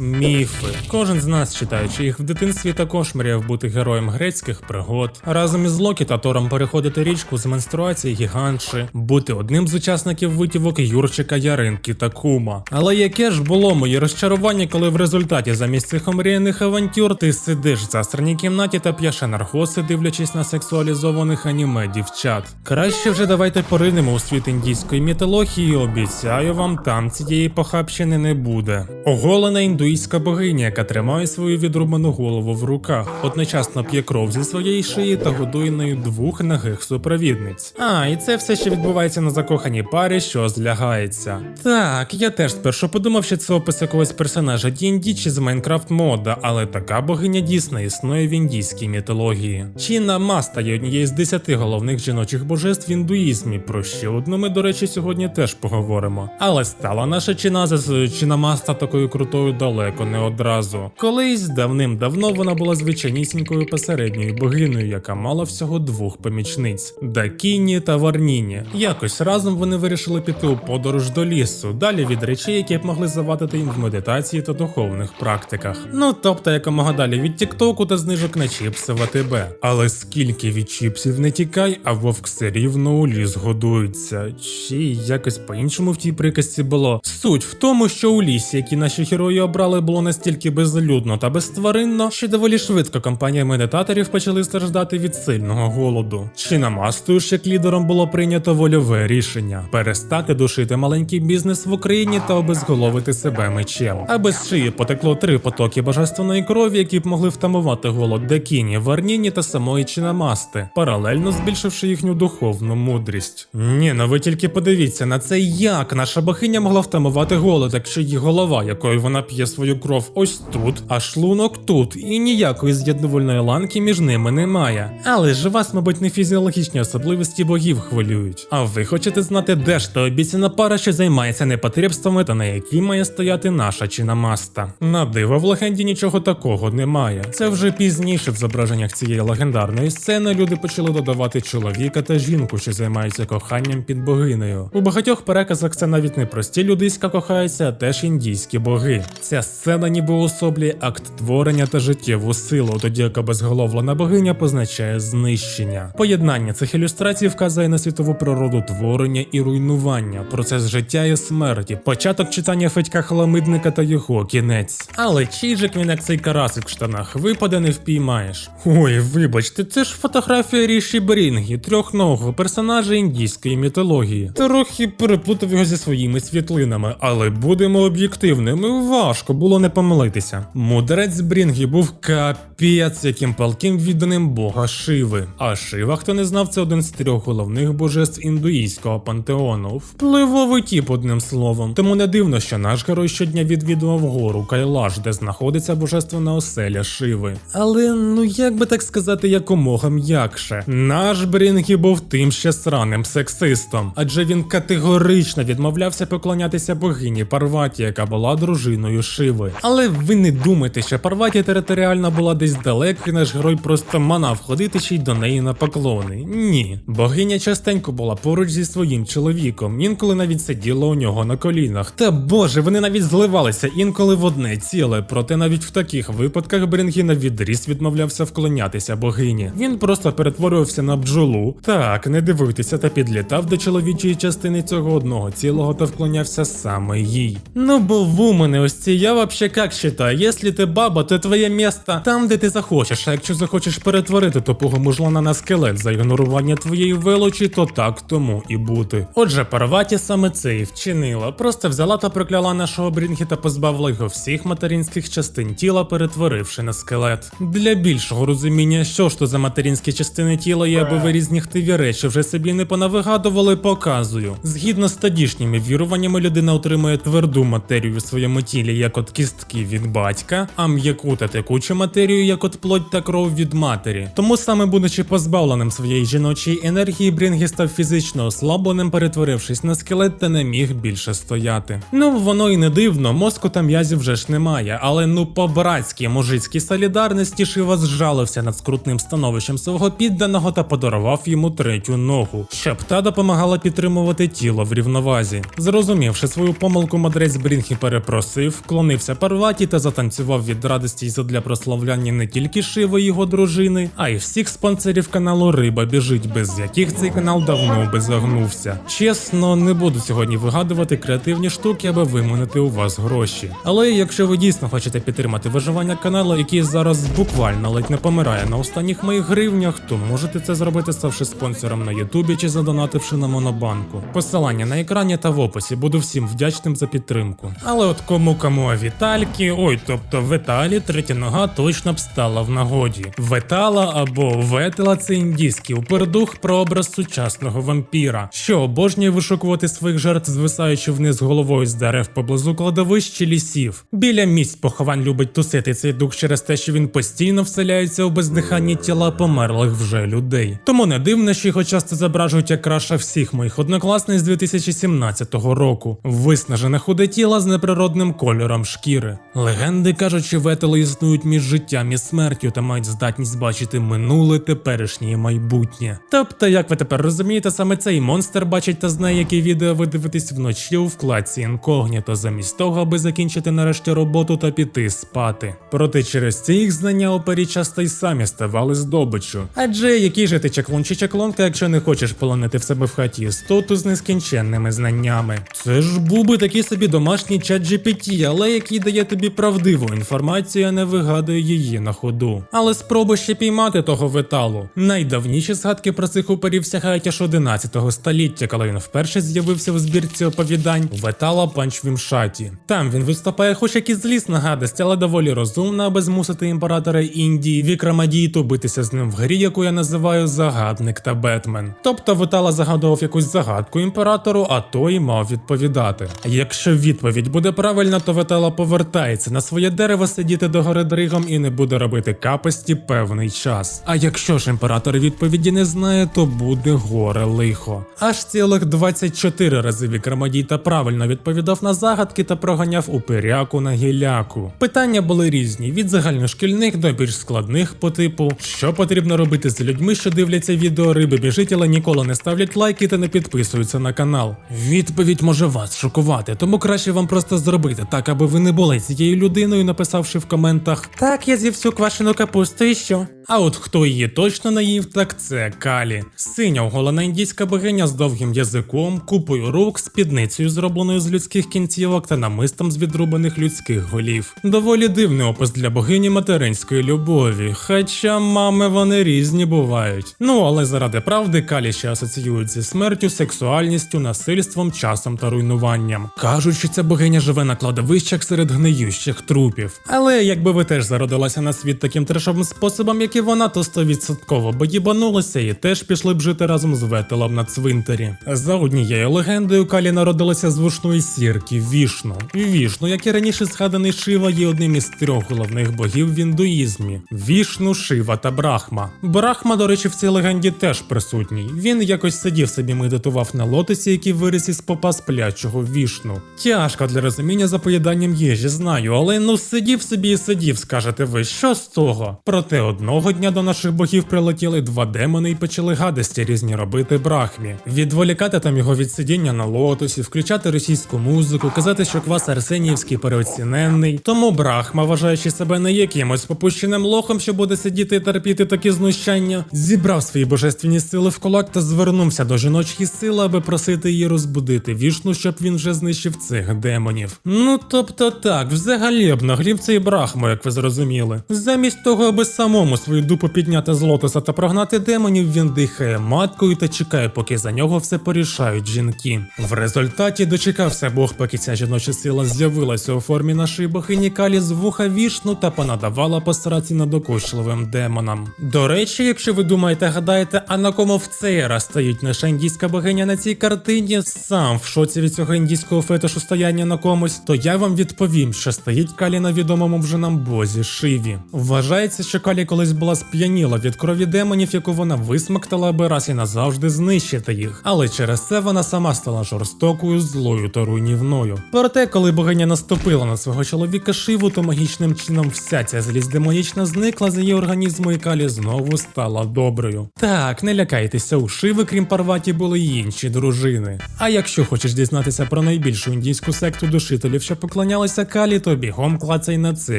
Міфи. Кожен з нас, читаючи їх в дитинстві, також мріяв бути героєм грецьких пригод, разом із Локі та Тором переходити річку з менструації гігантші, бути одним з учасників витівок Юрчика Яринки та Кума. Але яке ж було моє розчарування, коли в результаті замість цих омріяних авантюр ти сидиш в засраній кімнаті та п'єш наркоси, дивлячись на сексуалізованих аніме дівчат. Краще вже давайте поринемо у світ індійської мітології, обіцяю вам, там цієї похабщини не буде. Оголена індуїзька богиня, яка тримає свою відрубану голову в руках, одночасно п'є кров зі своєї шиї та годує нею двох нагих супровідниць. А, і це все ще відбувається на закоханій парі, що злягається. Так, я теж спершу подумав, що це опис якогось персонажа D&D чи з Майнкрафт мода, але така богиня дійсно існує в індійській мітології. Чіна Маста є однією з десяти головних жіночих божеств в індуїзмі. Про ще одну ми, до речі, сьогодні теж поговоримо. Але стала наша Чіназа з Чінамаста такою крутою далеко не одразу. Колись давним-давно вона була звичайнісінькою посередньою богинею, яка мала всього двох помічниць Дакіні та Варніні. Якось разом вони вирішили піти у подорож до лісу, далі від речей, які б могли завадити їм в медитації та духовних практиках. Ну тобто якомога далі від Тіктоку та знижок на чіпси в АТБ. Але скільки від чіпсів не тікай, а вовк все рівно у ліс годується. Чи якось по-іншому в тій приказці було. Суть в тому, що у лісі, який наші герої обрали, було настільки безлюдно та безтваринно, що доволі швидко компанія медитаторів почали страждати від сильного голоду. Чи намастою як лідером було прийнято вольове рішення перестати душити маленький бізнес в Україні та обезголовити себе мечем. А без шиї потекло три потоки божественної крові, які б могли втамувати голод Декіні, Варніні та самої Чинамасти, паралельно збільшивши їхню духовну мудрість. Ні, ну ви тільки подивіться на це, як наша богиня могла втамувати голод, якщо її голова, якою вона п'є свою кров, ось тут, а шлунок тут, і ніякої з'єднувальної ланки між ними немає. Але ж вас, мабуть, не фізіологічні особливості богів хвилюють. А ви хочете знати, де ж та обіцяна пара, що займається непотребствами та на якій має стояти наша чинамаста? На диво в легенді нічого такого немає. Це вже пізніше в зображеннях цієї легендарної сцени люди почали додавати чоловіка та жінку, що займаються коханням під богинею. У багатьох переказах це навіть не прості людиська кохаються, а теж індійські боги. Ця сцена ніби уособлює акт творення та життєву силу, тоді як обезголовлена богиня позначає знищення. Поєднання цих ілюстрацій вказує на світову природу творення і руйнування, процес життя і смерті, початок читання Федька Халамидника та його кінець. Але чий же він як цей карасик в штанах випаде не впіймаєш. Ой, вибачте, це ж фотографія Ріші Брінгі, трьохногого персонажа індійської мітології. Трохи переплутав його зі своїми світлинами, але будемо об'єктивними, важко було не помилитися. Мудрець Брінгі був капець, яким палким відданим бога Шиви. А Шива, хто не знав, це один з трьох головних божеств індуїзького пантеону. Впливовий тіп, одним словом. Тому не дивно, що наш герой щодня відвідував гору Кайлаш, де знаходиться божественна оселя Шиви. Але ну як би так сказати, якомога м'якше. Наш Брінгі був тим ще сраним сексистом, адже він категорично відмовлявся поклонятися богині Парваті, яка була дружиною Шиви. Але ви не думайте, що Парваті територіально була десь далеко, і наш герой просто манав ходити ще й до неї на поклони. Ні. Богиня частенько була поруч зі своїм чоловіком, інколи навіть сиділа у нього на колінах. Та боже, вони навіть зливалися інколи в одне ціле. Проте навіть в таких випадках Брінгі на відріз відмовлявся вклонятися богині. Він просто перетворювався на бджолу. Так, не дивуйтеся, та підлітав до чоловічої частини цього одного цілого та вклонявся саме їй. Ну бо вумани, ось ці я вообще як считаю, якщо ти баба, то твоє місто там, де ти захочеш. А якщо захочеш перетворити тупого мужлана на скелет за ігнорування твоєї величі, то так тому і бути. Отже, Парваті саме це і вчинила. Просто взяла та прокляла нашого Брінгі та позбавила його всіх материнських частин тіла, перетворивши на скелет. Для більшого розуміння, що ж то за материнські частини тіла є, аби ви різні хтиві речі вже собі не понавигадували, показую. Згідно з тодішніми віруваннями, людина отримує тверду матерію в своєму тілі, як от кістки від батька, а м'яку та текучу матерію, як от плоть та кров від матері. Тому саме будучи позбавленим своєї жіночої енергії, Брінгі став фізично ослабленим, перетворившись на скелет та не міг більше стояти. Ну воно і не дивно, мозку та м'язів вже ж немає, але ну по-братськи мужицькій солідарності Шива зжалився над скрутним становищем свого підданого та подарував йому третю ногу, щоб та допомагала підтримувати тіло в рівновазі. Зрозумівши свою помилку, мудрець Брінгі перепросив, вклонився вклонився Парваті та затанцював від радості задля прославляння не тільки Шиви і його дружини, а й всіх спонсорів каналу Риба біжить, без яких цей канал давно би загнувся. Чесно, не буду сьогодні вигадувати креативні штуки, аби виманити у вас гроші. Але якщо ви дійсно хочете підтримати виживання каналу, який зараз буквально ледь не помирає на останніх моїх гривнях, то можете це зробити, ставши спонсором на Ютубі чи задонативши на Монобанку. Посилання на екрані та в описі. Буду всім вдячним за підтримку. Але от кому кому Вітальки, ой, тобто Веталі, третя нога точно б стала в нагоді. Ветала або Ветела це індійський упердух про образ сучасного вампіра, що обожнює вишукувати своїх жертв, звисаючи вниз головою з дерев поблизу кладовищ чи лісів. Біля місць поховань любить тусити цей дух через те, що він постійно вселяється у бездиханні тіла померлих вже людей. Тому не дивно, що його часто зображують як краша всіх моїх однокласниць з 2017 року. Виснажене худе тіло з неприродним кольором шкіри. Легенди кажуть, що ветели існують між життям і смертю та мають здатність бачити минуле, теперішнє і майбутнє. Тобто, як ви тепер розумієте, саме цей монстр бачить та знає, які відео ви дивитесь вночі у вкладці інкогніто, замість того, аби закінчити нарешті роботу та піти спати. Проте через ці їх знання опері часто й самі ставали здобиччю. Адже який же ти чаклун чи чаклунка, якщо не хочеш полонити в себе в хаті істоту з нескінченними знаннями? Це ж був би такий собі домашній чат GPT, але який дає тобі правдиву інформацію, не вигадує її на ходу. Але спробуй ще піймати того виталу. Найдавніші згадки про цих уперів сягають аж 11 століття, коли він вперше з'явився в збірці оповідань Ветала Панчвімшаті. Там він виступає хоч як і злісна гадость, але доволі розумна, аби змусити імператора Індії Вікрамадійту битися з ним в грі, яку я називаю Загадник та Бетмен. Тобто Витала загадував якусь загадку імператору, а той мав відповідати. Якщо відповідь буде правильна, то Витала повертається на своє дерево сидіти догори дригом і не буде робити капості певний час. А якщо ж імператор відповіді не знає, то буде горе лихо. Аж цілих 24 рази Вікрамадійта правильно відповідав на загадки та проганяв упиряку на гіляку. Питання були різні: від загальношкільних до більш складних по типу, що потрібно робити з людьми, що дивляться відео риби біжить, але ніколи не ставлять лайки та не підписуються на канал. Відповідь може вас шокувати, тому краще вам просто зробити так, аби ви не були цією людиною, написавши в коментах Так, я з'їв всю квашену капусту і що? А от хто її точно наїв, так це Калі. Синя оголена індійська богиня з довгим язиком, купою рук, спідницею, зробленою з людських кінцівок та намистом з відрубаних людських голів. Доволі дивний опис для богині материнської любові, хоча мами вони різні бувають. Ну але заради правди Калі ще асоціюють зі смертю, сексуальністю, насильством, часом та руйнуванням. Кажуть, що ця богиня живе на кладовищах серед гниющих трупів. Але якби ви теж зародилася на світ таким трешовим способом, як і вона, то стовідсотково б їбанулися і теж пішли б жити разом з ветелом на цвинтарі. За однією легендою, Калі народилася з вушної сірки Вішну. Вішну, як і раніше згаданий Шива, є одним із трьох головних богів в індуїзмі: Вішну, Шива та Брахма. Брахма, до речі, в цій легенді теж присутній. Він якось сидів собі медитував на лотосі, який виріс із попа сплячого вішну. Тяжко для розуміння за поїданням їжі, знаю, але ну сидів собі і сидів, скажете ви, що з того? Проте одного дня до наших богів прилетіли два демони і почали гадості різні робити брахмі. Відволікати там його від сидіння на лотосі, включати російську музику, казати, що квас Арсеніївський переоціненний. Тому Брахма, вважаючи себе не якимось попущеним лохом, що буде сидіти і терпіти такі знущання, зібрав свої божественні сили в кулак та звернувся до жіночої сили, аби просити її розбудити вішну, щоб він вже знищив цих демонів. Ну тобто так, взагалі б нагрів цей брахму, як ви зрозуміли. Замість того, аби самому свою дупу підняти з лотоса та прогнати демонів, він дихає маткою та чекає, поки за нього все порішають жінки. В результаті дочекався Бог, поки ця жіноча сила з'явилася у формі нашої богині Калі з вуха вішну та понадавала посраці надокучливим демонам. До речі, якщо ви думаєте, гадаєте, а на кому в цей раз стоїть наша індійська богиня на цій картині, сам в шоці від цього індійського фетишу стояння на комусь, то я вам відповім, що стоїть Калі на відомому вже нам бозі Шиві. Вважається, що Калі колись була була сп'яніла від крові демонів, яку вона висмоктала, аби раз і назавжди знищити їх. Але через це вона сама стала жорстокою, злою та руйнівною. Проте, коли богиня наступила на свого чоловіка Шиву, то магічним чином вся ця злість демонічна зникла з її організму, і Калі знову стала доброю. Так, не лякайтеся, у Шиви, крім Парваті, були й інші дружини. А якщо хочеш дізнатися про найбільшу індійську секту душителів, що поклонялися Калі, то бігом клацай на це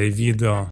відео.